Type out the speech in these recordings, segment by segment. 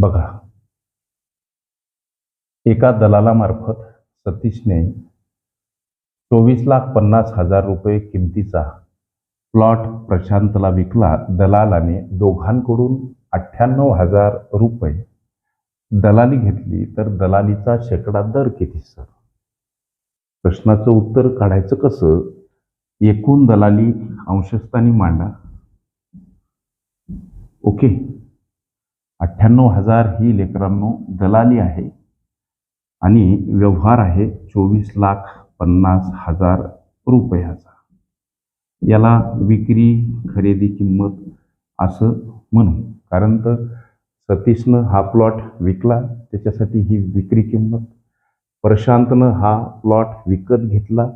बघा. एका दलालामार्फत सतीशने चोवीस लाख पन्नास हजार रुपये किमतीचा प्लॉट प्रशांतला विकला. दलालाने दोघांकडून अठ्ठ्याण्णव हजार रुपये दलाली घेतली. तर दलालीचा शेकडा दर किती सर? प्रश्नाचं उत्तर काढायचं कसं? एकूण दलाली अंशस्थानी मांडा. ओके. अठ्ठ्याण्णव हजार ही लेकरांनो दलाली आहे आणि व्यवहार आहे चोवीस लाख पन्नास हजार रुपयाचा. याला विक्री खरेदी किंमत असं म्हणू. कारण तर सतीशनं हा प्लॉट विकला त्याच्यासाठी ही विक्री किंमत. प्रशांतनं हा प्लॉट विकत घेतला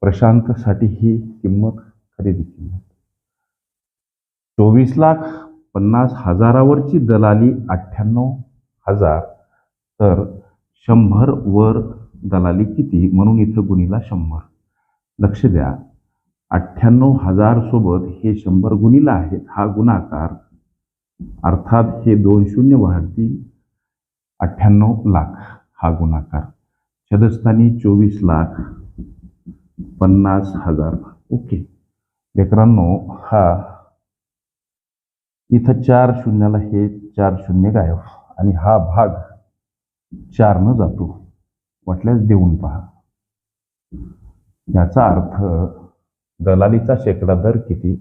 प्रशांतसाठी ही किंमत खरेदी किंमत. चोवीस लाख पन्नास हजारावरची दलाली अठ्ठ्याण्णव हजार. तर शंभर वर दलाली किती? म्हणून इथं गुणीला शंभर. लक्ष द्या. अठ्ठ्याण्णव हजारसोबत हे शंभर गुणीला आहेत. हा गुणाकार अर्थात हे दोन शून्य वाढतील अठ्ठ्याण्णव लाख. हा गुणाकार छदस्थानी चोवीस लाख पन्नास हजार. ओके. लेकरांनो हा इथं चार शून्याला हे चार शून्य गायब. आणि हा भाग चारनं जातो. वाटल्यास देऊन पहा. याचा अर्थ दलालीचा शेकडा दर किती?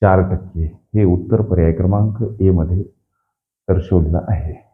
चार टक्के. हे उत्तर पर्याय क्रमांक ए मध्ये दर्शवलेलं आहे.